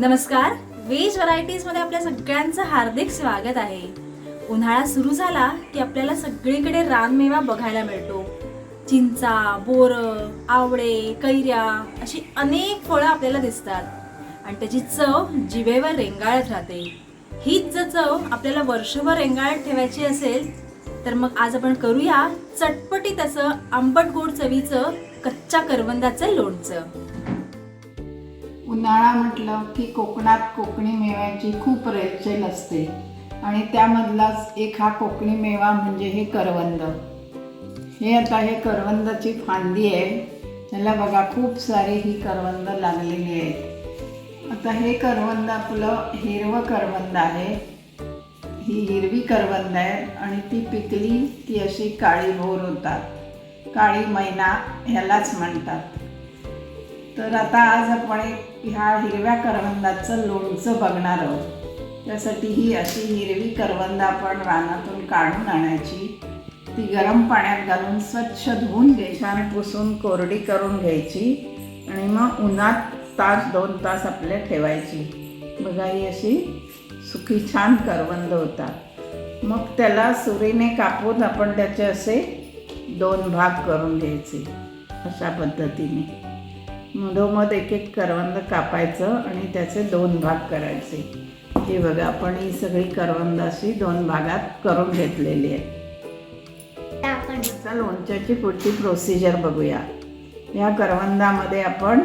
नमस्कार. वेज व्हरायटीजमध्ये आपल्या सगळ्यांचं हार्दिक स्वागत आहे. उन्हाळा सुरू झाला की आपल्याला सगळीकडे रानमेवा बघायला मिळतो. चिंचा बोर आवळे कैऱ्या अशी अनेक फळं आपल्याला दिसतात. आणि त्याची चव जिभेवर रेंगाळत राहते. हीच जर चव आपल्याला वर्षभर रेंगाळत ठेवायची असेल तर मग आज आपण करूया चटपटीत असं आंबट गोड चवीचं कच्च्या करवंदाचं लोणचं. उन्हाळा म्हटलं की कोकणात कोकणी मेव्याची खूप रेलचेल असते. आणि त्यामधलाच एक हा कोकणी मेवा म्हणजे हे करवंद. हे आता हे करवंदाची फांदी आहे. त्याला बघा खूप सारी ही करवंद लागलेली आहेत. आता हे करवंद आपलं हिरवं करवंद आहे. ही हिरवी करवंद आहे आणि ती पिकली की अशी काळी भोर होतात. काळी मैना ह्यालाच म्हणतात. तर आता आज आपण एक ह्या हिरव्या करवंदाचं लोणचं बघणार आहोत. त्यासाठी ही अशी हिरवी करवंद आपण रानातून काढून आणायची. ती गरम पाण्यात घालून स्वच्छ धुवून घ्यायची आणि पुसून कोरडी करून घ्यायची. आणि मग उन्हात तास दोन तास आपल्या ठेवायची. बघा ही अशी सुखी छान करवंद होतात. मग त्याला सुरीने कापून आपण त्याचे असे दोन भाग करून घ्यायचे. अशा पद्धतीने. मधोमध एक एक करवंद कापायचं आणि त्याचे दोन भाग करायचे. हे बघा आपण ही सगळी करवंद अशी दोन भागात करून घेतलेली आहे. लोणच्याची पुढची प्रोसिजर बघूया. या करवंदामध्ये आपण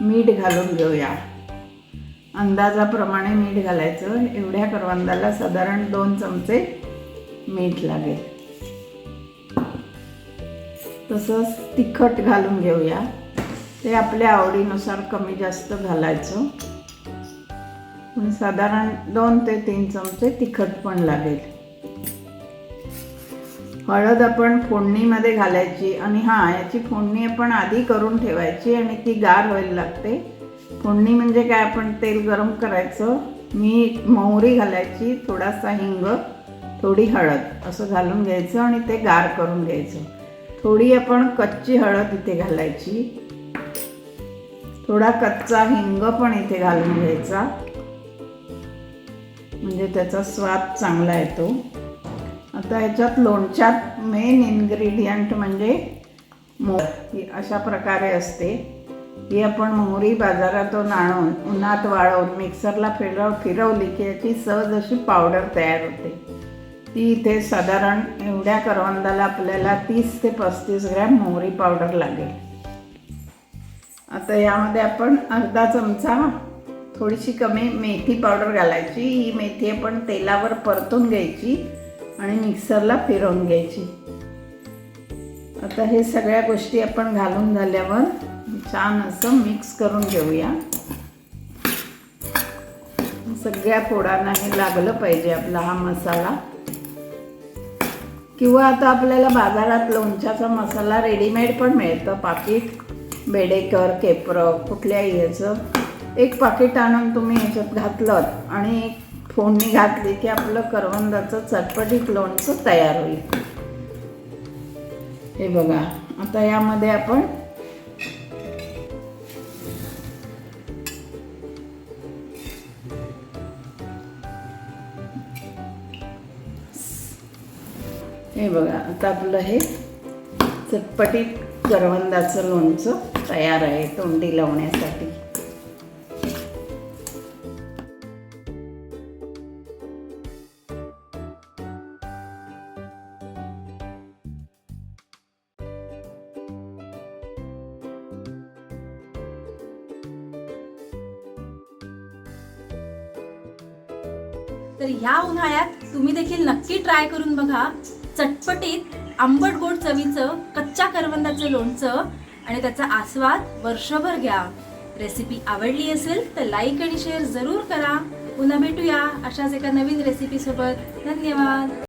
मीठ घालून घेऊया. अंदाजाप्रमाणे मीठ घालायचं. एवढ्या करवंदाला साधारण दोन चमचे मीठ लागेल. तसंच तिखट घालून घेऊया. ते आपल्या आवडीनुसार कमी जास्त घालायचं. पण साधारण दोन ते तीन चमचे तिखट पण लागेल. हळद आपण फोडणीमध्ये घालायची आणि हां याची फोडणी आपण आधी करून ठेवायची आणि ती गार व्हायला लागते. फोडणी म्हणजे काय? आपण तेल गरम करायचं. मी मोहरी घालायची थोडासा हिंग थोडी हळद असं घालून घ्यायचं आणि ते गार करून घ्यायचं. थोडी आपण कच्ची हळद इथे घालायची. थोडा कच्चा हिंग पण इथे घालून घ्यायचा. म्हणजे त्याचा स्वाद चांगला येतो. आता ह्याच्यात लोणच्यात मेन इन्ग्रेडियंट म्हणजे मोहर ही अशा प्रकारे असते. ही आपण मोहरी बाजारातून आणून उन्हात वाळवून मिक्सरला फिरव फिरवली की याची सहज अशी पावडर तयार होते. ती इथे साधारण एवढ्या करवंदाला आपल्याला तीस ते पस्तीस ग्रॅम मोहरी पावडर लागेल. आता यामध्ये आपण अर्धा चमचा थोडीशी कमी मेथी पावडर घालायची. ही मेथी आपण तेलावर परतून घ्यायची आणि मिक्सरला फिरवून घ्यायची. आता हे सगळ्या गोष्टी आपण घालून झाल्यावर छान असं मिक्स करून घेऊया. सगळ्या फोडांना हे लागलं पाहिजे आपला हा मसाला. किंवा आता आपल्याला बाजारात लोणच्याचा मसाला रेडीमेड पण मिळतं. पाकिट बेडेकर केप्रं कुठल्याही याचं एक पाकिट आणून तुम्ही ह्याच्यात घातलं आणि एक फोडणी घातली की आपलं करवंदाचं चटपटीत लोणचं तयार होईल. हे बघा आता यामध्ये आपण हे बघा आता आपलं हे चटपटीत करवंदाचं लोणचं तयार आहे तोंडी लावण्यासाठी. तर ह्या उन्हाळ्यात तुम्ही देखील नक्की ट्राय करून बघा. चटपटीत आंबट गोड चवीचं कच्च्या करवंदाचं लोणचं आणि त्याचा आस्वाद वर्षभर घ्या. रेसिपी आवडली असेल तर लाईक आणि शेअर जरूर करा. पुन्हा भेटूया अशाच एका नवीन रेसिपी सोबत. धन्यवाद.